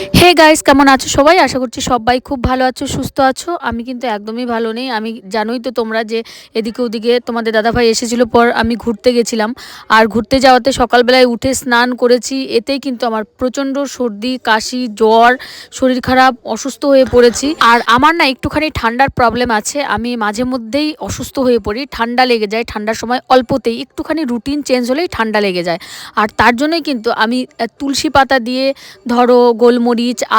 Hey guys কেমন আছো সবাই? আশা করছি সবাই খুব ভালো আছো, সুস্থ আছো। আমি কিন্তু একদমই ভালো নেই। আমি জানোই তো তোমরা যে এদিকে ওদিকে তোমাদের দাদাভাই এসেছিল পর আমি ঘুরতে গেছিলাম। আর ঘুরতে যাওয়াতে সকালবেলায় উঠে স্নান করেছি। এতেই কিন্তু আমার প্রচণ্ড সর্দি, কাশি, জ্বর, শরীর খারাপ, অসুস্থ হয়ে পড়েছি। আর আমার না একটুখানি ঠান্ডার প্রবলেম আছে। আমি মাঝে মধ্যেই অসুস্থ হয়ে পড়ি। ঠান্ডা লেগে যায়। ঠান্ডার সময় অল্পতেই একটুখানি রুটিন চেঞ্জ হলেই ঠান্ডা লেগে যায়। আর তার জন্যই কিন্তু আমি তুলসী পাতা দিয়ে ধরো গোলমরিচ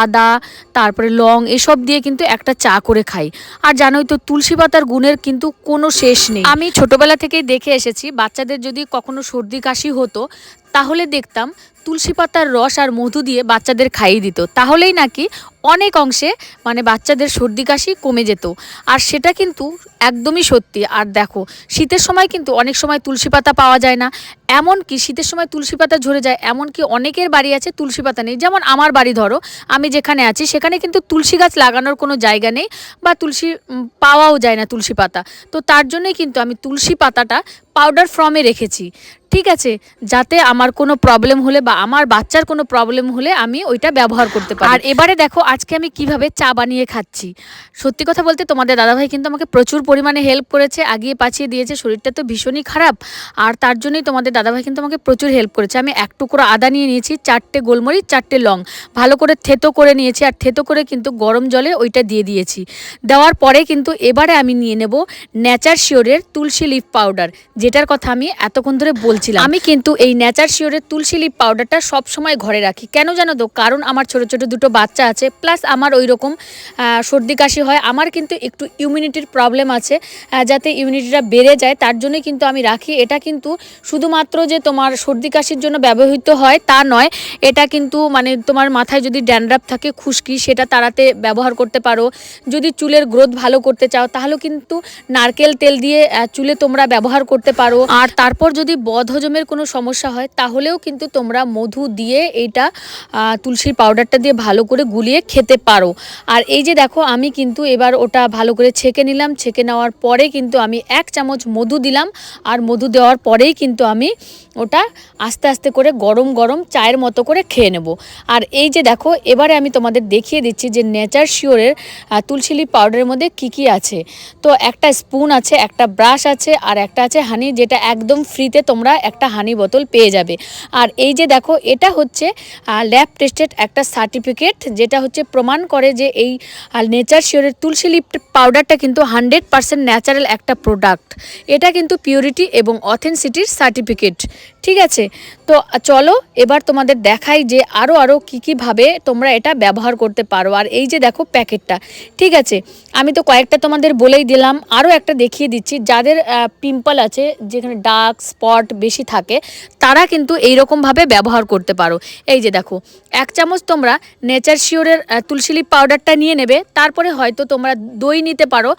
আদা, তারপরে লং এসব দিয়ে কিন্তু একটা চা করে খাই। আর জানোই তো, তুলসী পাতার গুণের কিন্তু কোনো শেষ নেই। আমি ছোটবেলা থেকেই দেখে এসেছি, বাচ্চাদের যদি কখনো সর্দি কাশি হতো তাহলে দেখতাম তুলসী পাতার রস আর মধু দিয়ে বাচ্চাদের খাইয়ে দিত। তাহলেই নাকি অনেক অংশে মানে বাচ্চাদের সর্দি কাশি কমে যেত। আর সেটা কিন্তু একদমই সত্যি। আর দেখো, শীতের সময় কিন্তু অনেক সময় তুলসী পাতা পাওয়া যায় না। এমন কি শীতের সময় তুলসী পাতা ঝরে যায় এমন কি অনেকের বাড়ি আছে তুলসী পাতা নেই। যেমন আমার বাড়ি ধরো, আমি যেখানে আছি সেখানে কিন্তু তুলসী গাছ লাগানোর কোনো জায়গা নেই বা তুলসী পাওয়াও যায় না তুলসী পাতা। তো তার জন্যই কিন্তু আমি তুলসী পাতাটা পাউডার ফর্মে রেখেছি। ঠিক আছে, যাতে আমার কোনো প্রবলেম হলে বা আমার বাচ্চার কোনো প্রবলেম হলে আমি ওইটা ব্যবহার করতে পারি। আর এবারে দেখো, আজকে আমি কীভাবে চা বানিয়ে খাচ্ছি। সত্যি কথা বলতে তোমাদের দাদাভাই কিন্তু আমাকে প্রচুর পরিমাণে হেল্প করেছে, আগিয়ে পাছিয়ে দিয়েছে, শরীরটা তো ভীষণই খারাপ। আর তার জন্যই তোমাদের দাদাভাই কিন্তু আমাকে প্রচুর হেল্প করেছে। আমি এক টুকরো আদা নিয়ে নিয়েছি, চারটে গোলমরিচ, চারটে লং। ভালো করে থেতো করে নিয়েছি, আর থেতো করে কিন্তু গরম জলে ওইটা দিয়ে দিয়েছি। দেওয়ার পরে কিন্তু এবারে আমি নিয়ে নেব ন্যাচার শিওরের তুলসী লিফ পাউডার যেটার কথা আমি এতক্ষণ ধরে বলছিলাম। আমি কিন্তু এই নেচার শিওরের তুলসী লিফ পাউডারটা সব সময় ঘরে রাখি। কেন জানো তো? কারণ আমার ছোট ছোট দুটো বাচ্চা আছে প্লাস আমার ওই রকম সর্দি কাশি হয়। আমার কিন্তু একটু ইমিউনিটির প্রবলেম আছে যাতে ইমিউনিটিটা বেড়ে যায় তার জন্য কিন্তু আমি রাখি। এটা কিন্তু শুধুমাত্র যে তোমার সর্দি কাশির জন্য ব্যবহৃত হয় তা নয়। এটা কিন্তু মানে তোমার মাথায় যদি ড্যান্ড্রাফ থাকে খুশকি সেটা তাড়াতে ব্যবহার করতে পারো। যদি চুলের গ্রোথ ভালো করতে চাও তাহলে কিন্তু নারকেল তেল দিয়ে চুলে তোমরা ব্যবহার করতে পারো। আর তারপর যদি বদহজমের কোনো সমস্যা হয়, তাহলেও কিন্তু তোমরা মধু দিয়ে এইটা তুলসীর পাউডারটা দিয়ে ভালো করে গুলিয়ে খেতে পারো। আর এই যে দেখো, আমি কিন্তু এবার ওটা ভালো করে ছেঁকে নিলাম, ছেঁকে নেওয়ার পরে কিন্তু আমি এক চামচ মধু দিলাম, আর মধু দেওয়ার পরেই কিন্তু আমি ওটা আস্তে আস্তে করে গরম গরম চায়ের মতো করে খেয়ে নেব। আর এই যে দেখো, এবারে আমি তোমাদের দেখিয়ে দিচ্ছি যে নেচার শিওরের তুলসী লিপ পাউডারের মধ্যে কি কি আছে। তো একটা স্পুন আছে, একটা ব্রাশ আছে, আর একটা আছে হানি যেটা একদম ফ্রিতে তোমরা একটা হানি বোতল পেয়ে যাবে। আর এই যে দেখো, এটা হচ্ছে ল্যাব টেস্টেড একটা সার্টিফিকেট যেটা হচ্ছে প্রমাণ করে যে এই নেচার শিওরের তুলসী লিপ পাউডারটা কিন্তু হান্ড্রেড পার্সেন্ট ন্যাচারাল একটা প্রোডাক্ট এটা কিন্তু পিউরিটি এবং অথেন্সিটির সার্টিফিকেট ঠিক আছে? তো চলো, এবার তোমাদের দেখাই যে আরও আরও কী কীভাবে তোমরা এটা ব্যবহার করতে পারো। আর এই যে দেখো প্যাকেটটা, ঠিক আছে? আমি তো কয়েকটা তোমাদের বলেই দিলাম আরও একটা দেখিয়ে দিচ্ছি। যাদের পিম্পল আছে, যেখানে ডার্ক স্পট বেশি থাকে, তারা কিন্তু এইরকমভাবে ব্যবহার করতে পারো। এই যে দেখো, এক চামচ তোমরা নেচার শিওরের তুলসী লিপ পাউডারটা নিয়ে নেবে, তারপরে হয়তো তোমরা দই নিতে পারো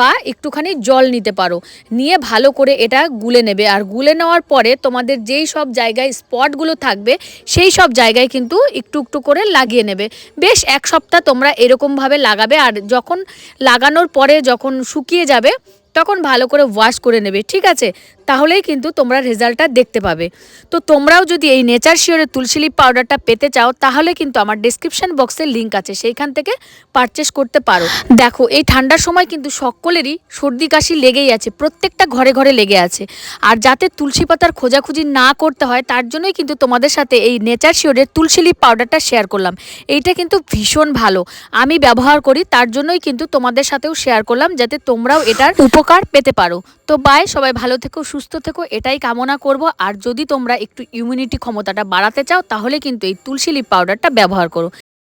বা একটুখানি জল নিতে পারো। নিয়ে ভালো করে এটা গুলে নেবে, আর গুলে নেওয়ার পরে তোমাদের যেই সব জায়গায় স্পটগুলো থাকবে, সেই সব জায়গায় কিন্তু একটু একটু করে লাগিয়ে নেবে। বেশ এক সপ্তাহ তোমরা এরকমভাবে লাগাবে, আর যখন লাগানোর পরে যখন শুকিয়ে যাবে, তখন ভালো করে ওয়াশ করে নেবে, ঠিক আছে? তাহলেই কিন্তু তোমরা রেজাল্টটা দেখতে পাবে। তো তোমরাও যদি এই নেচার শিওরের তুলসী লিপ পাউডারটা পেতে চাও, তাহলে কিন্তু আমার ডিসক্রিপশন বক্সে লিঙ্ক আছে, সেইখান থেকে পারচেস করতে পারো। দেখো, এই ঠান্ডার সময় কিন্তু সকলেরই সর্দি কাশি লেগেই আছে, প্রত্যেকটা ঘরে ঘরে লেগে আছে। আর যাতে তুলসী পাতার খোঁজাখুঁজি না করতে হয়, তার জন্যই কিন্তু তোমাদের সাথে এই নেচার শিওরের তুলসী লিপ পাউডারটা শেয়ার করলাম। এইটা কিন্তু ভীষণ ভালো। আমি ব্যবহার করি, তার জন্যই কিন্তু তোমাদের সাথেও শেয়ার করলাম, যাতে তোমরাও এটার উপকার পেতে পারো। তো বাই সবাই ভালো থেকো সুস্থ থেকো, এটাই কামনা করব। আর যদি তোমরা একটু ইমিউনিটি ক্ষমতাটা বাড়াতে চাও, তাহলে কিন্তু এই তুলসী লিপ পাউডারটা ব্যবহার করো।